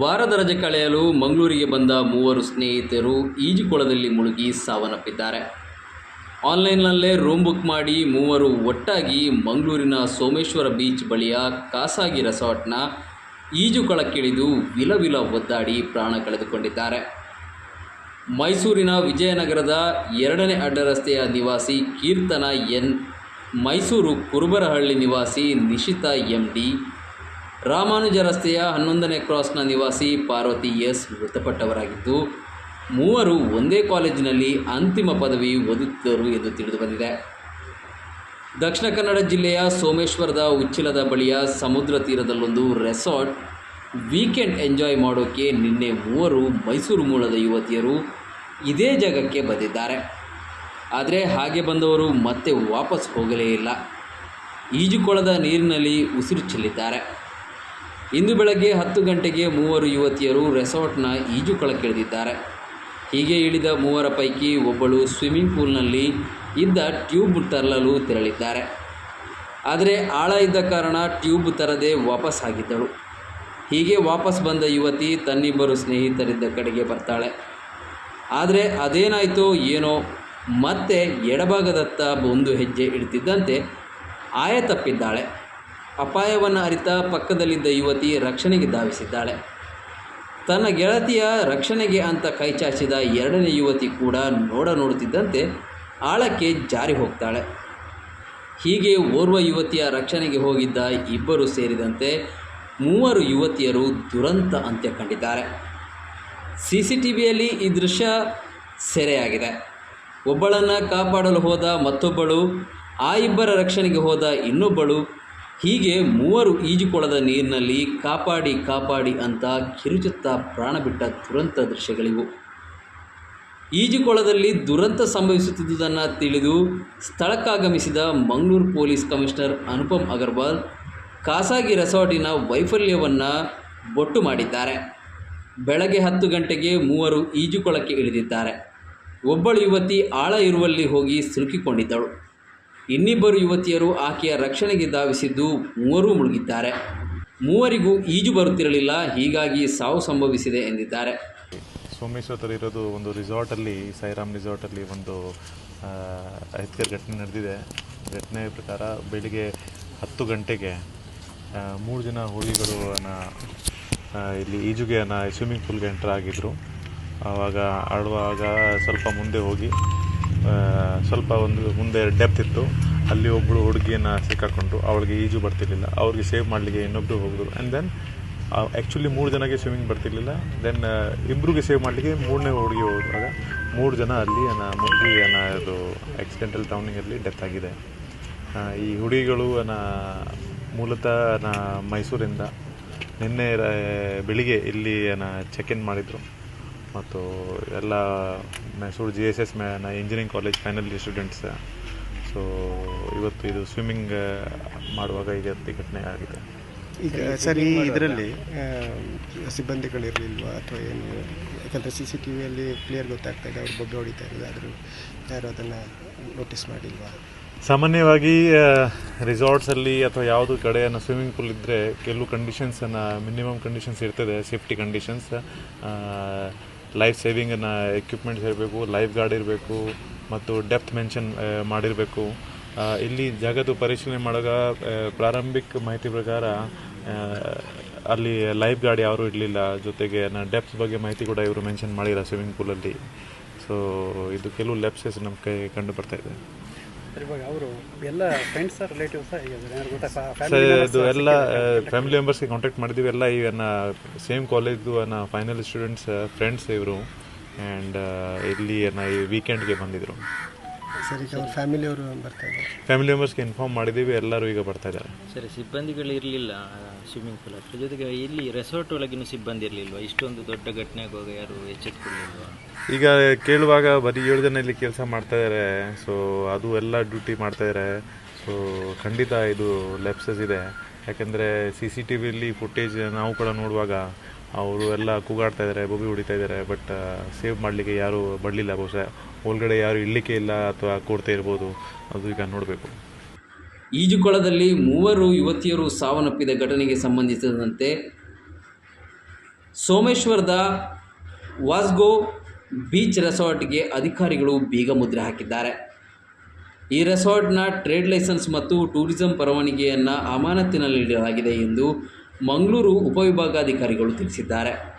ವಾರದ ರಜೆ ಕಳೆಯಲು ಮಂಗಳೂರಿಗೆ ಬಂದ ಮೂವರು ಸ್ನೇಹಿತರು ಈಜುಕೊಳದಲ್ಲಿ ಮುಳುಗಿ ಸಾವನ್ನಪ್ಪಿದ್ದಾರೆ. ಆನ್ಲೈನ್ನಲ್ಲೇ ರೂಮ್ ಬುಕ್ ಮಾಡಿ ಮೂವರು ಒಟ್ಟಾಗಿ ಮಂಗಳೂರಿನ ಸೋಮೇಶ್ವರ ಬೀಚ್ ಬಳಿಯ ಖಾಸಗಿ ರೆಸಾರ್ಟ್ನ ಈಜುಕೊಳಕ್ಕಿಳಿದು ವಿಲವಿಲ ಒದ್ದಾಡಿ ಪ್ರಾಣ ಕಳೆದುಕೊಂಡಿದ್ದಾರೆ. ಮೈಸೂರಿನ ವಿಜಯನಗರದ ಎರಡನೇ ಅಡ್ಡರಸ್ತೆಯ ನಿವಾಸಿ ಕೀರ್ತನ ಎನ್ ಮೈಸೂರು ಕುರುಬರಹಳ್ಳಿ ನಿವಾಸಿ ನಿಶಿತಾ ಎಂ ಡಿ ರಾಮಾನುಜ ರಸ್ತೆಯ ಹನ್ನೊಂದನೇ ಕ್ರಾಸ್ನ ನಿವಾಸಿ ಪಾರ್ವತಿ ಎಸ್ ಮೃತಪಟ್ಟವರಾಗಿದ್ದು, ಮೂವರು ಒಂದೇ ಕಾಲೇಜಿನಲ್ಲಿ ಅಂತಿಮ ಪದವಿ ಓದುತ್ತಿದ್ದರು ಎಂದು ತಿಳಿದುಬಂದಿದೆ ದಕ್ಷಿಣ ಕನ್ನಡ ಜಿಲ್ಲೆಯ ಸೋಮೇಶ್ವರದ ಉಚ್ಚಿಲದ ಬಳಿಯ ಸಮುದ್ರ ತೀರದಲ್ಲೊಂದು ರೆಸಾರ್ಟ್ ವೀಕೆಂಡ್ ಎಂಜಾಯ್ ಮಾಡೋಕ್ಕೆ ನಿನ್ನೆ ಮೂವರು ಮೈಸೂರು ಮೂಲದ ಯುವತಿಯರು ಇದೇ ಜಾಗಕ್ಕೆ ಬಂದಿದ್ದಾರೆ. ಆದರೆ ಹಾಗೆ ಬಂದವರು ಮತ್ತೆ ವಾಪಸ್ ಹೋಗಲೇ ಇಲ್ಲ. ಈಜುಕೊಳದ ನೀರಿನಲ್ಲಿ ಉಸಿರು ಚೆಲ್ಲಿದ್ದಾರೆ. ಇಂದು ಬೆಳಗ್ಗೆ ಹತ್ತು ಗಂಟೆಗೆ ಮೂವರು ಯುವತಿಯರು ರೆಸಾರ್ಟ್ನ ಈಜುಕೊಳಕ್ಕಿಳಿದಿದ್ದಾರೆ ಹೀಗೆ ಇಳಿದ ಮೂವರ ಪೈಕಿ ಒಬ್ಬಳು ಸ್ವಿಮ್ಮಿಂಗ್ ಪೂಲ್ನಲ್ಲಿ ಇದ್ದ ಟ್ಯೂಬ್ ತರಲಲು ತೆರಳಿದ್ದಾರೆ. ಆದರೆ ಆಳ ಇದ್ದ ಕಾರಣ ಟ್ಯೂಬ್ ತರದೆ ವಾಪಸ್ ಆಗಿದ್ದಳು. ಹೀಗೆ ವಾಪಸ್ ಬಂದ ಯುವತಿ ತನ್ನಿಬ್ಬರು ಸ್ನೇಹಿತರಿದ್ದ ಕಡೆಗೆ ಬರ್ತಾಳೆ. ಆದರೆ ಅದೇನಾಯಿತೋ ಏನೋ, ಮತ್ತೆ ಎಡಭಾಗದತ್ತ ಒಂದು ಹೆಜ್ಜೆ ಇಡ್ತಿದ್ದಂತೆ ಆಯ ತಪ್ಪಿದ್ದಾಳೆ ಅಪಾಯವನ್ನು ಅರಿತ ಪಕ್ಕದಲ್ಲಿದ್ದ ಯುವತಿ ರಕ್ಷಣೆಗೆ ಧಾವಿಸಿದ್ದಾಳೆ. ತನ್ನ ಗೆಳತಿಯ ರಕ್ಷಣೆಗೆ ಅಂತ ಕೈಚಾಚಿದ ಎರಡನೇ ಯುವತಿ ಕೂಡ ನೋಡ ನೋಡುತ್ತಿದ್ದಂತೆ ಆಳಕ್ಕೆ ಜಾರಿ ಹೋಗ್ತಾಳೆ. ಹೀಗೆ ಓರ್ವ ಯುವತಿಯ ರಕ್ಷಣೆಗೆ ಹೋಗಿದ್ದ ಇಬ್ಬರು ಸೇರಿದಂತೆ ಮೂವರು ಯುವತಿಯರು ದುರಂತ ಅಂತ್ಯ ಕಂಡಿದ್ದಾರೆ. ಸಿ ಸಿ ಟಿ ವಿಯಲ್ಲಿ ಈ ದೃಶ್ಯ ಸೆರೆಯಾಗಿದೆ. ಒಬ್ಬಳನ್ನು ಕಾಪಾಡಲು ಹೋದ ಮತ್ತೊಬ್ಬಳು, ಆ ಇಬ್ಬರ ರಕ್ಷಣೆಗೆ ಹೋದ ಇನ್ನೊಬ್ಬಳು ಹೀಗೆ ಮೂವರು ಈಜುಕೊಳದ ನೀರಿನಲ್ಲಿ ಕಾಪಾಡಿ ಕಾಪಾಡಿ ಅಂತ ಕಿರುಚುತ್ತಾ ಪ್ರಾಣ ಬಿಟ್ಟ ದುರಂತ ದೃಶ್ಯಗಳಿವು. ಈಜುಕೊಳದಲ್ಲಿ ದುರಂತ ಸಂಭವಿಸುತ್ತಿದ್ದುದನ್ನು ತಿಳಿದು ಸ್ಥಳಕ್ಕಾಗಮಿಸಿದ ಮಂಗಳೂರು ಪೊಲೀಸ್ ಕಮಿಷನರ್ ಅನುಪಮ್ ಅಗರ್ವಾಲ್ ಖಾಸಗಿ ರೆಸಾರ್ಟಿನ ವೈಫಲ್ಯವನ್ನು ಬೊಟ್ಟು ಮಾಡಿದ್ದಾರೆ. ಬೆಳಗ್ಗೆ ಹತ್ತು ಗಂಟೆಗೆ ಮೂವರು ಈಜುಕೊಳಕ್ಕೆ ಇಳಿದಿದ್ದಾರೆ. ಒಬ್ಬಳು ಯುವತಿ ಆಳ ಇರುವಲ್ಲಿ ಹೋಗಿ ಸಿಲುಕಿಕೊಂಡಿದ್ದಳು. ಇನ್ನಿಬ್ಬರು ಯುವತಿಯರು ಆಕೆಯ ರಕ್ಷಣೆಗೆ ಧಾವಿಸಿದ್ದು ಮೂವರೂ ಮುಳುಗಿದ್ದಾರೆ. ಮೂವರಿಗೂ ಈಜು ಬರುತ್ತಿರಲಿಲ್ಲ, ಹೀಗಾಗಿ ಸಾವು ಸಂಭವಿಸಿದೆ ಎಂದಿದ್ದಾರೆ. ಸೋಮೇಶ್ವರ ಇರೋದು ಒಂದು ರಿಸಾರ್ಟಲ್ಲಿ ಸೈರಾಮ್ ರಿಸಾರ್ಟಲ್ಲಿ ಒಂದು ಅಹಿತಕರ ಘಟನೆ ನಡೆದಿದೆ. ಘಟನೆ ಪ್ರಕಾರ ಬೆಳಿಗ್ಗೆ ಹತ್ತು ಗಂಟೆಗೆ ಮೂರು ಜನ ಹುಡುಗಿಗಳು ಇಲ್ಲಿ ಈಜುಗೆ ಸ್ವಿಮ್ಮಿಂಗ್ ಪೂಲ್ಗೆ ಎಂಟರ್ ಆಗಿದ್ದರು ಆವಾಗ ಆಡುವಾಗ ಸ್ವಲ್ಪ ಮುಂದೆ ಹೋಗಿ ಸ್ವಲ್ಪ ಒಂದು ಮುಂದೆ ಡೆಪ್ತ್ ಇತ್ತು. ಅಲ್ಲಿ ಒಬ್ಬಳು ಹುಡುಗಿಯನ್ನು ಸಿಕ್ಕಾಕೊಂಡು ಅವಳಿಗೆ ಈಜು ಬರ್ತಿರ್ಲಿಲ್ಲ. ಅವ್ರಿಗೆ ಸೇವ್ ಮಾಡಲಿಕ್ಕೆ ಇನ್ನೊಬ್ಬರು ಹೋಗಿದ್ರು. ಆ್ಯಂಡ್ ದೆನ್ ಆ್ಯಕ್ಚುಲಿ ಮೂರು ಜನಕ್ಕೆ ಸ್ವಿಮ್ಮಿಂಗ್ ಬರ್ತಿರ್ಲಿಲ್ಲ. ದೆನ್ ಇಬ್ಬರಿಗೆ ಸೇವ್ ಮಾಡಲಿಕ್ಕೆ ಮೂರನೇ ಹುಡುಗಿ ಹೋದಾಗ ಮೂರು ಜನ ಅಲ್ಲಿ ಅನ್ನ ಮುಳುಗಿ ಅನ್ನ ಇದು ಆಕ್ಸಿಡೆಂಟಲ್ ಟೌನಿಂಗಲ್ಲಿ ಡೆತ್ ಆಗಿದೆ. ಈ ಹುಡುಗಿಗಳು ಅನ್ನ ಮೂಲತಃ ನಾ ಮೈಸೂರಿಂದ ನಿನ್ನೆ ಬೆಳಿಗ್ಗೆ ಇಲ್ಲಿ ಅನ್ನ ಚೆಕ್ ಇನ್ ಮಾಡಿದರು. ಮತ್ತು ಎಲ್ಲ Mysuru G S S ಮ್ಯಾನ engineering college final year students so ಇವತ್ತು ಇದು ಸ್ವಿಮ್ಮಿಂಗ್ ಮಾಡುವಾಗ ಈಗ ಘಟನೆ ಆಗಿದೆ. ಈಗ ಸರ್ ಈ ಇದರಲ್ಲಿ ಸಿಬ್ಬಂದಿಗಳಿರಲಿಲ್ವಾ ಅಥವಾ ಏನು ಯಾಕಂದರೆ ಸಿ ಸಿ ಟಿ ವಿಯಲ್ಲಿ ಕ್ಲಿಯರ್ ಗೊತ್ತಾಗ್ತಾ ಇದೆ ಅವ್ರು ಬೊಬ್ಬೆ ಹೊಡಿತಾ ಇರೋದು ಆದರೂ ಯಾರು ಅದನ್ನು ನೋಟಿಸ್ ಮಾಡಿಲ್ವಾ? ಸಾಮಾನ್ಯವಾಗಿ ರಿಸಾರ್ಟ್ಸಲ್ಲಿ ಅಥವಾ ಯಾವುದು ಕಡೆಯನ್ನು ಸ್ವಿಮ್ಮಿಂಗ್ ಪೂಲ್ ಇದ್ದರೆ ಕೆಲವು ಕಂಡೀಷನ್ಸನ್ನು ಮಿನಿಮಮ್ ಕಂಡೀಷನ್ಸ್ ಇರ್ತದೆ ಸೇಫ್ಟಿ ಕಂಡೀಷನ್ಸ್ ಲೈಫ್ ಸೇವಿಂಗನ್ನು ಎಕ್ವಿಪ್ಮೆಂಟ್ಸ್ ಇರಬೇಕು ಲೈಫ್ ಗಾರ್ಡ್ ಇರಬೇಕು, ಮತ್ತು ಡೆಪ್ತ್ ಮೆನ್ಷನ್ ಮಾಡಿರಬೇಕು. ಇಲ್ಲಿ ಜಾಗದ ಪರಿಶೀಲನೆ ಮಾಡುವಾಗ ಪ್ರಾರಂಭಿಕ ಮಾಹಿತಿ ಪ್ರಕಾರ ಅಲ್ಲಿ ಲೈಫ್ ಗಾರ್ಡ್ ಯಾರೂ ಇರಲಿಲ್ಲ. ಜೊತೆಗೆ ಡೆಪ್ತ್ ಬಗ್ಗೆ ಮಾಹಿತಿ ಕೂಡ ಇವರು ಮೆನ್ಷನ್ ಮಾಡಿಲ್ಲ ಸ್ವಿಮ್ಮಿಂಗ್ ಪೂಲಲ್ಲಿ ಸೊ ಇದು ಕೆಲವು ಲೆಪ್ಸಸ್ ನಮ್ಮ ಕೈ ಕಂಡು ಬರ್ತಾ ಇದೆ. ಇವಾಗ ಅವರು ಎಲ್ಲ ಫ್ರೆಂಡ್ಸ್ ರಿಲೇಟಿವ್ಸ್ ಸರ್ ಇದು ಎಲ್ಲ ಫ್ಯಾಮಿಲಿ ಮೆಂಬರ್ಸ್ಗೆ ಕಾಂಟ್ಯಾಕ್ಟ್ ಮಾಡಿದ್ದೀವಿ ಎಲ್ಲ ಇವನ್ನ ಸೇಮ್ ಕಾಲೇಜ್ದು ಅನ್ನ ಫೈನಲ್ ಸ್ಟೂಡೆಂಟ್ಸ್ ಫ್ರೆಂಡ್ಸ್ ಇವರು. ಆ್ಯಂಡ್ ಇಲ್ಲಿ ಅನ್ನ ಈ ವೀಕೆಂಡ್ಗೆ ಬಂದಿದ್ರು. ಸರ್ ಈಗ ಅವರು ಫ್ಯಾಮಿಲಿಯವರು ಬರ್ತಾ ಇದ್ದಾರೆ. ಫ್ಯಾಮಿಲಿ ಮೆಂಬರ್ಸ್ಗೆ ಇನ್ಫಾರ್ಮ್ ಮಾಡಿದ್ದೀವಿ ಎಲ್ಲರೂ ಈಗ ಬರ್ತಾ ಇದ್ದಾರೆ. ಸರಿ ಸಿಬ್ಬಂದಿಗಳು ಇರಲಿಲ್ಲ ಸ್ವಿಮ್ಮಿಂಗ್ ಪೂಲ್ ಹತ್ರ. ಜೊತೆಗೆ ಇಲ್ಲಿ ರೆಸಾರ್ಟ್ ಒಳಗಿನ ಸಿಬ್ಬಂದಿ ಇರಲಿಲ್ವಾ? ಇಷ್ಟೊಂದು ದೊಡ್ಡ ಘಟನೆ ಆಗುವಾಗ ಯಾರು ಎಚ್ಚೆತ್ತುಕೊಳ್ಳಿಲ್ವಾ ಈಗ ಕೇಳುವಾಗ ಬರೀ ಏಳು ಜನ ಇಲ್ಲಿ ಕೆಲಸ ಮಾಡ್ತಾ ಇದ್ದಾರೆ ಸೊ ಅದು ಎಲ್ಲ ಡ್ಯೂಟಿ ಮಾಡ್ತಾ ಇದ್ದಾರೆ ಸೊ ಖಂಡಿತ ಇದು ಲೆಪ್ಸಸ್ ಇದೆ. ಯಾಕೆಂದರೆ ಸಿ ಸಿ ಟಿ ವಿಲಿ ಫುಟೇಜ್ ನಾವು ಕೂಡ ನೋಡುವಾಗ ಅವರು ಎಲ್ಲ ಕೂಗಾಡ್ತಾ ಇದ್ದಾರೆ ಬೊಬ್ಬಿ ಹೊಡಿತಾ ಇದ್ದಾರೆ ಬಟ್ ಸೇವ್ ಮಾಡಲಿಕ್ಕೆ ಯಾರೂ ಬರಲಿಲ್ಲ ಬಹುಶಃ. ಒಳಗಡೆ ಯಾರು ಇಲ್ಲಿಕ್ಕೆ ಇಲ್ಲ ಅಥವಾ ಕೊಡ್ತಾ ಇರ್ಬೋದು, ಅದು ಈಗ ನೋಡಬೇಕು. ಈಜುಕೊಳದಲ್ಲಿ ಮೂವರು ಯುವತಿಯರು ಸಾವನ್ನಪ್ಪಿದ ಘಟನೆಗೆ ಸಂಬಂಧಿಸಿದಂತೆ ಸೋಮೇಶ್ವರದ ವಾಸ್ಗೋ ಬೀಚ್ ರೆಸಾರ್ಟ್ಗೆ ಅಧಿಕಾರಿಗಳು ಬೀಗ ಮುದ್ರೆ ಹಾಕಿದ್ದಾರೆ. ಈ ರೆಸಾರ್ಟ್ನ ಟ್ರೇಡ್ ಲೈಸೆನ್ಸ್ ಮತ್ತು ಟೂರಿಸಂ ಪರವಾನಗಿಯನ್ನು ಅಮಾನತಿನಲ್ಲಿಡಲಾಗಿದೆ ಎಂದು ಮಂಗಳೂರು ಉಪವಿಭಾಗಾಧಿಕಾರಿಗಳು ತಿಳಿಸಿದ್ದಾರೆ.